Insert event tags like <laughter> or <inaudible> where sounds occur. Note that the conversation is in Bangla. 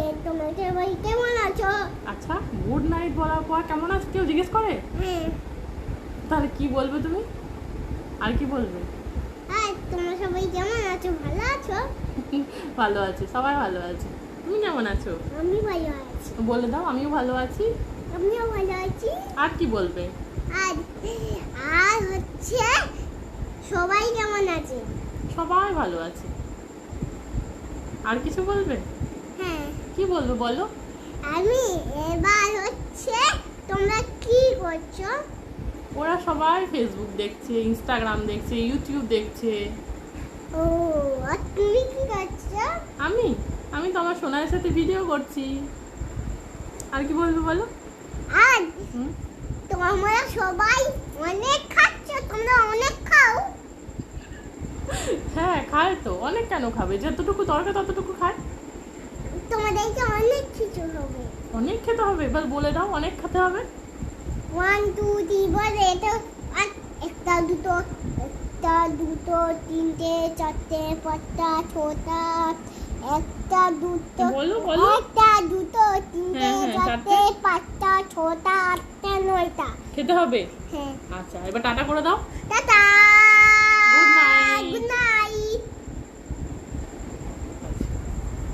আছে তোমরা সবাই কেমন আছো? আচ্ছা গুড নাইট বলার পর কেমন আছে? কেউ জিজ্ঞেস করে? হ্যাঁ। তাহলে কি বলবে তুমি? আর কি বলবে? আর তোমরা সবাই কেমন আছো? ভালো আছো? <laughs> ভালো আছে সবাই ভালো আছে। তুমি কেমন আছো? আমি ভালো আছি। বলে দাও আমিও ভালো আছি। আমিও ভালো আছি। আর কি বলবে? আর আর হচ্ছে সবাই কেমন আছে? সবাই ভালো আছে। আর কিছু বলবে? কি বলব বলো? আমি এবার হচ্ছে তোমরা কি করছ? ওরা সবাই ফেসবুক দেখছে ইনস্টাগ্রাম দেখছে ইউটিউব দেখছে। ও আর তুমি কি করছ? আমি? আমি তো আমার সোনার সাথে ভিডিও করছি। আর কি বলব বলো? আর? তোমরা সবাই অনেক খাচ্ছ তোমরা অনেক খাও। হ্যাঁ খায় তো। অনেক কেন খাবে? যতটুকু দরকার ততটুকু খায়। তোমাদেরকে অনেক কিছু হবে। অনেক খেতে হবে? এবার বলে দাও অনেক খেতে হবে? ওয়ান টু থ্রি বলে এটা একটা দুটো একটা দুটো তিনটে চারটে পাঁচটা ছটা একটা দুটো বলো, বলো। একটা দুটো তিনটে হ্যাঁ, হ্যাঁ, চারটে। পাঁচটা ছটা আটটা নয়টা। খেতে হবে? হ্যাঁ। আচ্ছা এবার টাটা করে দাও। টাটা।